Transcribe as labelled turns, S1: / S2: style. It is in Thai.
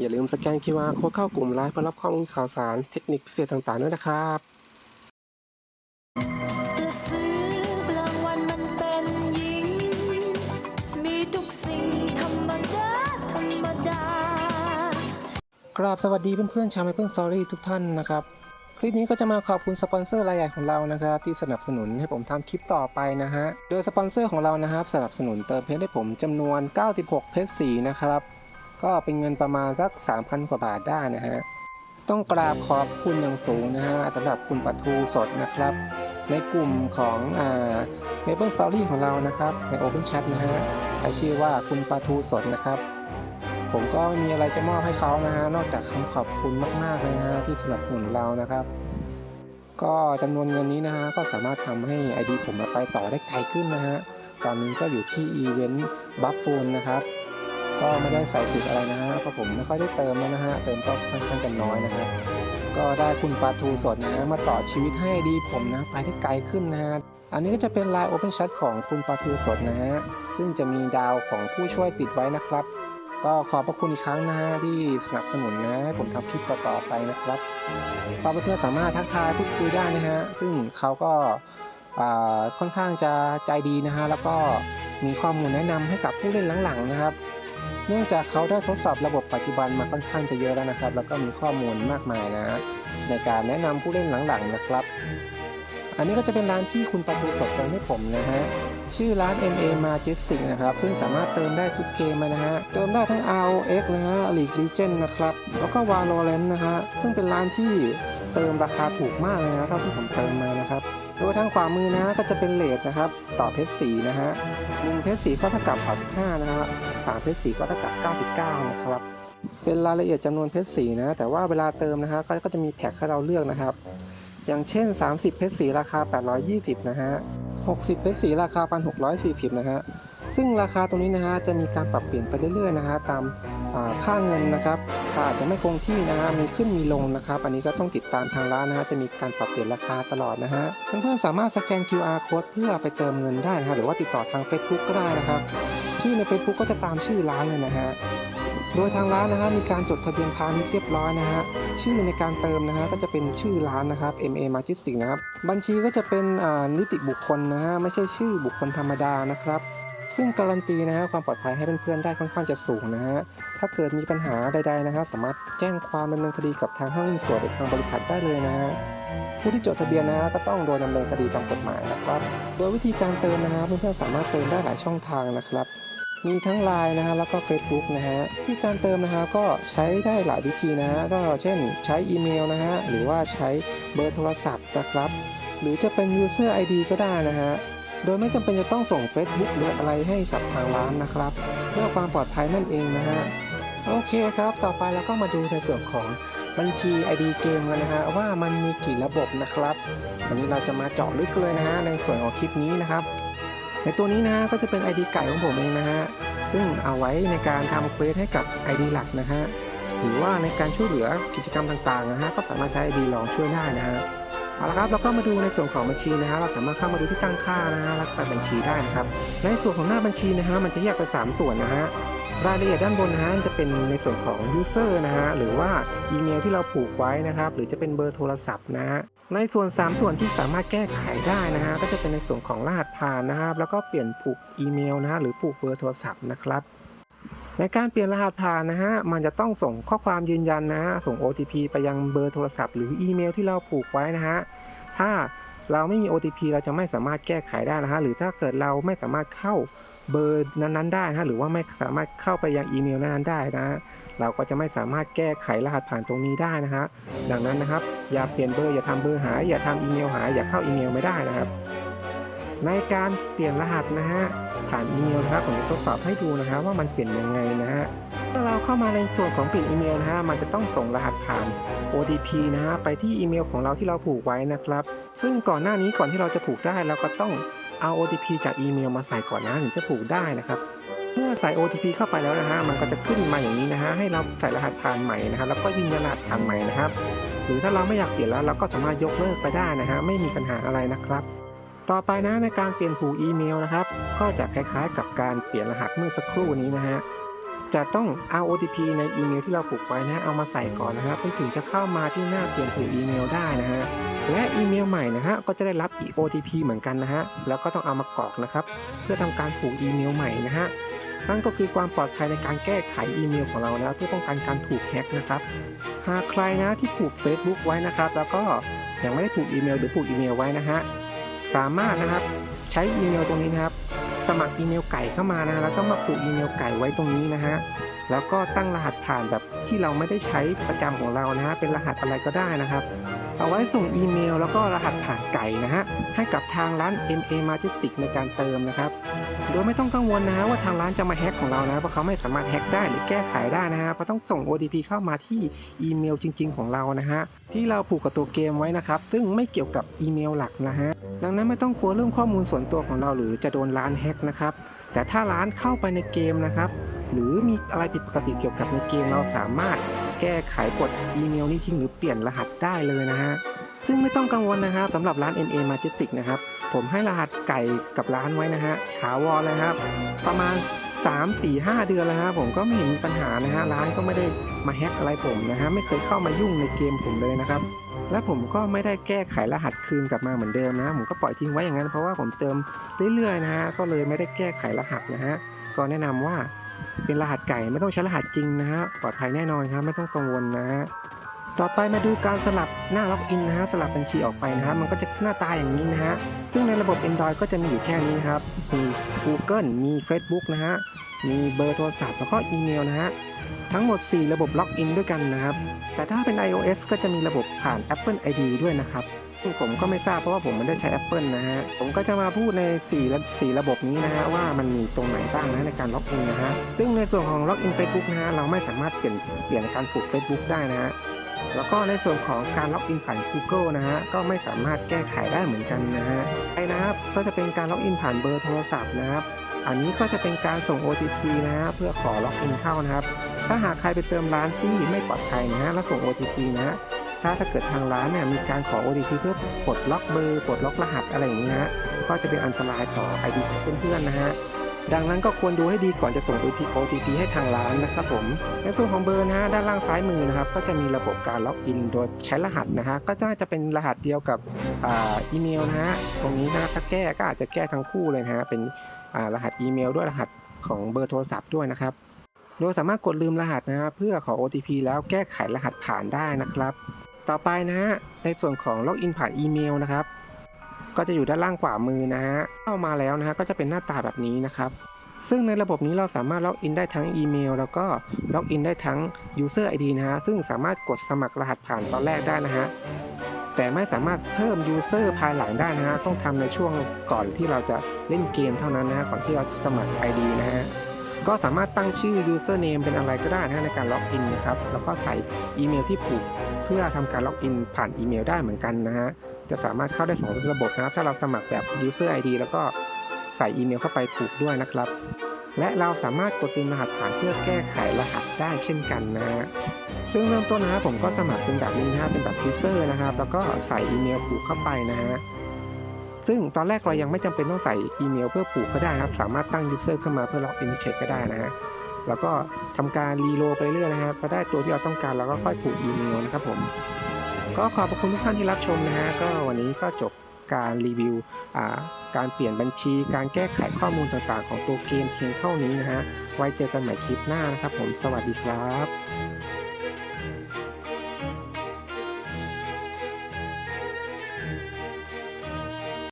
S1: อย่าลืมสแกน QR โค้ดเข้ากลุ่มไลน์เพื่อรับข้อมูลข่าวสารเทคนิคพิเศษต่างๆด้วยนะครับ
S2: กรา
S1: บสวัสดีเพื่อนๆชาว Maple Story ทุกท่านนะครับ คลิปนี้ก็จะมาขอบคุณสปอนเซอร์รายใหญ่ของเรานะครับ ที่สนับสนุนให้ผมทำคลิปต่อไปนะฮะ โดยสปอนเซอร์ของเรานะครับ สนับสนุนเติมเพชรให้ผมจำนวน 96 เพชรสีนะครับ ก็เป็นเงินประมาณสัก 3,000 กว่าบาทได้นะฮะ ต้องกราบขอบคุณอย่างสูงนะฮะสำหรับคุณปัทูสดนะครับ ในกลุ่มของอ่า Maple Story ของเรานะครับ ใน Open Chat นะฮะใช้ชื่อว่าคุณปาทูสดนะครับ ผมก็ไม่มีอะไรจะมอบให้เขานะฮะ นอกจากคำขอบคุณมากๆเลยนะฮะที่สนับสนุนเรานะครับก็จำนวนเงินนี้นะฮะก็สามารถทำให้ ID ผมไปต่อได้ไกลขึ้นนะฮะ ตอนนี้ก็อยู่ที่อีเวนต์บัฟฟูนนะครับ ก็ไม่ได้ใส่สิทธิ์อะไรนะฮะเพราะผมไม่ค่อยได้เติมแล้วนะฮะเติมก็ค่อนข้างจะน้อยนะฮะก็ได้คุณปาทูสดนะมาต่อชีวิตให้ดีผมนะไปได้ไกลขึ้นนะฮะอันนี้ก็จะเป็นไลน์ Open Chat ของคุณปาทูสดนะฮะซึ่งจะมีดาวของผู้ช่วยติดไว้นะครับ ก็ขอบพระคุณอีกครั้งนะฮะที่สนับสนุนนะให้ผมทำคลิปต่อๆไปนะครับก็เพื่อนๆสามารถทักทายพูดคุยได้นะฮะซึ่งเขาก็ค่อนข้างจะใจดีนะฮะแล้วก็มีข้อมูลแนะนำให้กับผู้เล่นหลังๆนะครับ เนื่องจากเขาได้ทดสอบระบบปัจจุบันมาค่อนข้างจะเยอะแล้วนะครับ แล้วก็มีข้อมูลมากมายนะในการแนะนำผู้เล่นหลังๆนะครับ อันนี้ก็จะเป็นร้านที่คุณปาทูสดเติมให้ผมนะฮะชื่อร้าน MA Majestic นะครับ ซึ่งสามารถเติมได้ทุกเกมนะฮะ เติมได้ทั้ง ROX นะฮะ League Legend นะครับ แล้วก็ Valorant นะฮะ ซึ่งเป็นร้านที่เติมราคาถูกมากเลยนะเท่าที่ผมเติมมานะครับ โดยทางขวามือนะฮะก็จะเป็นเลทนะครับ ต่อเพชรสีนะฮะ หนึ่งเพชรสีก็เท่ากับ35นะฮะสามเพชรสีก็เท่ากับ 99 นะครับ เป็นรายละเอียดจำนวนเพชรสีนะ แต่ว่าเวลาเติมนะฮะก็ก็จะมีแพ็คให้เราเลือกนะครับ อย่างเช่น 30เพชรสีราคา 820 นะฮะ 60เพชรสีราคา 1,640 นะฮะ ซึ่งราคาตรงนี้นะฮะจะมีการปรับเปลี่ยนไปเรื่อยๆนะฮะตามค่าเงินนะครับค่าอาจจะไม่คงที่นะฮะมีขึ้นมีลงนะครับ อันนี้ก็ต้องติดตามทางร้านนะฮะจะมีการปรับเปลี่ยนราคาตลอดนะฮะเพื่อนๆสามารถสแกน QR code เพื่อไปเติมเงินได้นะฮะหรือว่าติดต่อทาง Facebook ก็ได้นะครับชื่อใน Facebook ก็จะตามชื่อร้านเลยนะฮะโดยทางร้านนะฮะมีการจดทะเบียนพาณิชย์เรียบร้อยนะฮะชื่อในการเติมนะฮะก็จะเป็นชื่อร้านนะครับ MA Majestic นะครับบัญชีก็จะเป็นนิติบุคคลนะฮะไม่ใช่ชื่อบุคคลธรรมดานะครับ ซึ่งการันตีนะฮะความปลอดภัยให้เพื่อนๆได้ค่อนข้างจะสูงนะฮะถ้าเกิดมีปัญหาใดๆนะฮะสามารถแจ้งความดำเนินคดีกับทางห้างหุ้นส่วนหรือทางบริษัทได้เลยนะฮะผู้ที่จดทะเบียนนะฮะก็ต้องโดนดำเนินคดีตามกฎหมายนะครับ โดยวิธีการเติมนะฮะเพื่อนๆสามารถเติมได้หลายช่องทางนะครับมีทั้ง Line นะฮะแล้วก็ Facebook นะฮะที่การเติมนะฮะก็ใช้ได้หลายวิธีนะฮะก็เช่นใช้อีเมลนะฮะหรือว่าใช้เบอร์โทรศัพท์นะครับ หรือจะเป็น User ID ก็ได้นะฮะ โดยไม่จำเป็นจะต้องส่ง Facebook หรืออะไรให้กับทางร้านนะครับ เพื่อความปลอดภัยนั่นเองนะฮะโอเคครับ ต่อไปเราก็มาดูในส่วนของบัญชี ID เกมกันนะฮะว่ามันมีกี่ระบบนะครับวันนี้เราจะมาเจาะลึกเลยนะฮะในส่วนของคลิปนี้นะครับ ในตัวนี้นะฮะก็จะเป็น ID ไก่ของผมเองนะฮะซึ่งเอาไว้ในการทำเควสให้กับ ID หลักนะฮะหรือว่าในการช่วยเหลือกิจกรรมต่างๆนะฮะก็สามารถใช้ ID ลองช่วยได้นะฮะ เอาละครับเราก็มาดูในส่วนของบัญชีนะฮะเราสามารถเข้ามาดูที่ตั้งค่านะฮะแล้วก็ไปบัญชีได้นะครับในส่วนของหน้าบัญชีนะฮะมันจะแยกเป็นสามส่วนนะฮะรายละเอียดด้านบนนะฮะจะเป็นในส่วนของ user นะฮะหรือว่าอีเมลที่เราผูกไว้นะครับ หรือจะเป็นเบอร์โทรศัพท์นะฮะในส่วน 3 ส่วนที่สามารถแก้ไขได้นะฮะก็จะเป็นในส่วนของรหัสผ่านนะครับ แล้วก็เปลี่ยนผูกอีเมลนะฮะหรือผูกเบอร์โทรศัพท์นะครับ ในการเปลี่ยนรหัสผ่านนะฮะ มันจะต้องส่งข้อความยืนยันนะฮะ ส่ง OTP ไปยังเบอร์โทรศัพท์หรืออีเมลที่เราผูกไว้นะฮะ ถ้าเราไม่มี OTP เราจะไม่สามารถแก้ไขได้นะฮะ หรือถ้าเกิดเราไม่สามารถเข้าเบอร์นั้นๆได้นะฮะหรือว่าไม่สามารถเข้าไปยังอีเมลนั้นๆได้นะฮะเราก็จะไม่สามารถแก้ไขรหัสผ่านตรงนี้ได้นะฮะ ดังนั้นนะครับ อย่าเปลี่ยนเบอร์ อย่าทำเบอร์หาย อย่าทำอีเมลหาย อย่าเข้าอีเมลไม่ได้นะครับ ในการเปลี่ยนรหัสนะฮะ ผ่านอีเมลนะครับผมจะทดสอบให้ดูนะฮะว่ามันเปลี่ยนยังไงนะฮะเมื่อเราเข้ามาในส่วนของเปลี่ยนอีเมลนะฮะมันจะต้องส่งรหัสผ่าน OTP นะฮะไปที่อีเมลของเราที่เราผูกไว้นะครับ ซึ่งก่อนหน้านี้ก่อนที่เราจะผูกได้เราก็ต้องเอา OTP จากอีเมลมาใส่ก่อนนะถึงจะผูกได้นะครับเมื่อใส่ OTP เข้าไปแล้วนะฮะ มันก็จะขึ้นมาอย่างนี้นะฮะ ให้เราใส่รหัสผ่านใหม่นะครับ แล้วก็ยืนยันรหัสผ่านใหม่นะครับ หรือถ้าเราไม่อยากเปลี่ยนแล้วเราก็สามารถยกเลิกไปได้นะฮะ ไม่มีปัญหาอะไรนะครับ ต่อไปนะในการเปลี่ยนผูกอีเมลนะครับ ก็จะคล้ายๆ กับการเปลี่ยนรหัสเมื่อสักครู่นี้นะฮะจะต้องเอา OTP ในอีเมลที่เราผูกไว้นะฮะเอามาใส่ก่อนนะฮะเพื่อถึงจะเข้ามาที่หน้าเปลี่ยนผูกอีเมลได้นะฮะและอีเมลใหม่นะฮะก็จะได้รับ OTP เหมือนกันนะฮะแล้วก็ต้องเอามากรอกนะครับ เพื่อทำการผูกอีเมลใหม่นะฮะนั่นก็คือความปลอดภัยในการแก้ไขอีเมลของเรานะเพื่อป้องกันการถูกแฮ็กนะครับ หากใครนะที่ผูก Facebook ไว้นะครับ แล้วก็ยังไม่ได้ผูกอีเมลหรือผูกอีเมลไว้นะฮะ สามารถนะครับใช้อีเมลตรงนี้นะครับ สมัครอีเมลไก่เข้ามานะแล้วก็มาผูกอีเมลไก่ไว้ตรงนี้นะฮะแล้วก็ตั้งรหัสผ่านแบบที่เราไม่ได้ใช้ประจำของเรานะฮะเป็นรหัสอะไรก็ได้นะครับ เอาไว้ส่งอีเมล แล้วก็รหัสผ่านไก่นะฮะให้กับทางร้าน MA Magic ในการเติมนะครับ โดยไม่ต้องกังวลนะฮะว่าทางร้านจะมาแฮ็กของเรานะเพราะเขาไม่สามารถแฮ็กได้หรือแก้ไขได้นะฮะเพราะต้องส่ง OTP เข้ามาที่อีเมลจริง ๆ ของเรานะฮะที่เราผูกกับตัวเกมไว้นะครับซึ่งไม่เกี่ยวกับอีเมลหลักนะฮะดังนั้นไม่ต้องกลัวเรื่องข้อมูลส่วนตัวของเรา หรือจะโดนร้านแฮ็กนะครับแต่ถ้าร้านเข้าไปในเกมนะครับหรือมีอะไรผิดปกติเกี่ยวกับในเกมเราสามารถแก้ไขกดอีเมลนี้ทิ้งหรือเปลี่ยนรหัสได้เลยนะฮะ ซึ่งไม่ต้องกังวลนะครับสำหรับร้าน MA Majestic นะครับ ผมให้รหัสไก่กับร้านไว้นะฮะถาวรเลยครับ ประมาณ 3 4 5 เดือนแล้วฮะผมก็ไม่เห็นมีปัญหานะฮะร้านก็ไม่ได้มาแฮกอะไรผมนะฮะไม่เคยเข้ามายุ่งในเกมผมเลยนะครับและผมก็ไม่ได้แก้ไขรหัสคืนกลับมาเหมือนเดิมนะผมก็ปล่อยทิ้งไว้อย่างนั้นเพราะว่าผมเติมเรื่อยๆนะฮะก็เลยไม่ได้แก้ไขรหัสนะฮะก็แนะนำว่าเป็นรหัสไก่ไม่ต้องใช้รหัสจริงนะฮะปลอดภัยแน่นอนครับไม่ต้องกังวลนะฮะ ต่อไปมาดูการสลับหน้าล็อกอินนะฮะสลับบัญชีออกไปนะฮะมันก็จะหน้าตาอย่างนี้นะฮะซึ่งในระบบ Android ก็จะมีอยู่แค่นี้นครับมี Google มี Facebook นะฮะมีเบอร์โทรศัพท์แล้วก็อีเมลนะฮะทั้งหมด 4 ระบบล็อกอินด้วยกันนะครับ แต่ถ้าเป็น iOS ก็จะมีระบบผ่าน Apple ID ด้วยนะครับซึ่งผมก็ไม่ทราบเพราะว่าผมไม่ได้ใช้ Apple นะฮะ ผมก็จะมาพูดใน4ระ4ระบบนี้นะฮะว่ามันมีตรงไหนบ้างนะในการล็อกอินนะฮะ ซึ่งในส่วนของล็อกอิน Facebook นะฮะเราไม่สามารถเปลี่ยนเปลี่ยนการผูก Facebook ได้นะฮะ แล้วก็ในส่วนของการล็อกอินผ่าน Google นะฮะก็ไม่สามารถแก้ไขได้เหมือนกันนะฮะไอ้นะครับก็จะเป็นการล็อกอินผ่านเบอร์โทรศัพท์นะครับ อันนี้ก็จะเป็นการส่ง OTP นะฮะเพื่อขอล็อกอินเข้านะครับ ถ้าหากใครไปเติมร้านที่ไม่ปลอดภัยนะฮะแล้วส่ง OTP นะฮะถ้าถ้าเกิดทางร้านเนี่ยมีการขอ OTP เพื่อปลดล็อกเบอร์ปลดล็อกรหัสอะไรอย่างนี้ฮะก็จะเป็นอันตรายต่อ ID ของเพื่อนๆนะฮะ ดังนั้นก็ควรดูให้ดีก่อนจะส่ง OTP ให้ทางร้านนะครับผมในส่วนของเบอร์นะฮะด้านล่างซ้ายมือนะครับก็จะมีระบบการล็อกอินโดยใช้รหัสนะฮะก็น่าจะเป็นรหัสเดียวกับอ,อีเมลนะฮะตรงนี้นะถ้าแก้ก็อาจจะแก้ทั้งคู่เลยนะฮะเป็นรหัสอีเมลด้วยรหัสของเบอร์โทรศัพท์ด้วยนะครับโดยสามารถกดลืมรหัสนะฮะเพื่อขอ OTP แล้วแก้ไขรหัสผ่านได้นะครับ ต่อไปนะฮะในส่วนของล็อกอินผ่านอีเมลนะครับ ก็จะอยู่ด้านล่างขวามือนะฮะเข้ามาแล้วนะฮะก็จะเป็นหน้าตาแบบนี้นะครับ ซึ่งในระบบนี้เราสามารถล็อกอินได้ทั้งอีเมล แล้วก็ล็อกอินได้ทั้ง User ID นะฮะซึ่งสามารถกดสมัครรหัสผ่านตอนแรกได้นะฮะแต่ไม่สามารถเพิ่ม User ภายหลังได้นะฮะต้องทำในช่วงก่อนที่เราจะเล่นเกมเท่านั้นนะฮะก่อนที่เราจะสมัคร ID นะฮะก็สามารถตั้งชื่อ username เป็นอะไรก็ได้นะฮะในการล็อกอินนะครับ แล้วก็ใส่อีเมลที่ผูก เพื่อทำการล็อกอินผ่านอีเมลได้เหมือนกันนะฮะ จะสามารถเข้าได้สองระบบนะครับ ถ้าเราสมัครแบบ user ID แล้วก็ใส่อีเมลเข้าไปผูกด้วยนะครับ และเราสามารถกดลืมรหัสผ่านเพื่อแก้ไขรหัสได้เช่นกันนะฮะซึ่งเริ่มต้นนะครับผมก็สมัครเป็นแบบนี้นะครับเป็นแบบ user นะครับ แล้วก็ใส่อีเมลผูกเข้าไปนะฮะซึ่งตอนแรกเรายังไม่จำเป็นต้องใส่อีเมลเพื่อผูกก็ได้ครับ สามารถตั้ง user ขึ้นมาเพื่อล็อกอินเฉยๆก็ได้นะฮะแล้วก็ทำการรีโลไปเรื่อยนะครับพอได้ตัวที่เราต้องการเราก็ค่อยผูกอีเมลนะครับผม ก็ขอบคุณทุกท่านที่รับชมนะฮะก็วันนี้ก็จบการรีวิวการเปลี่ยนบัญชี การแก้ไขข้อมูลต่างๆ ของตัวเกมเพียงเท่านี้นะฮะไว้เจอกันใหม่คลิปหน้านะครับผมสวัสดีครับ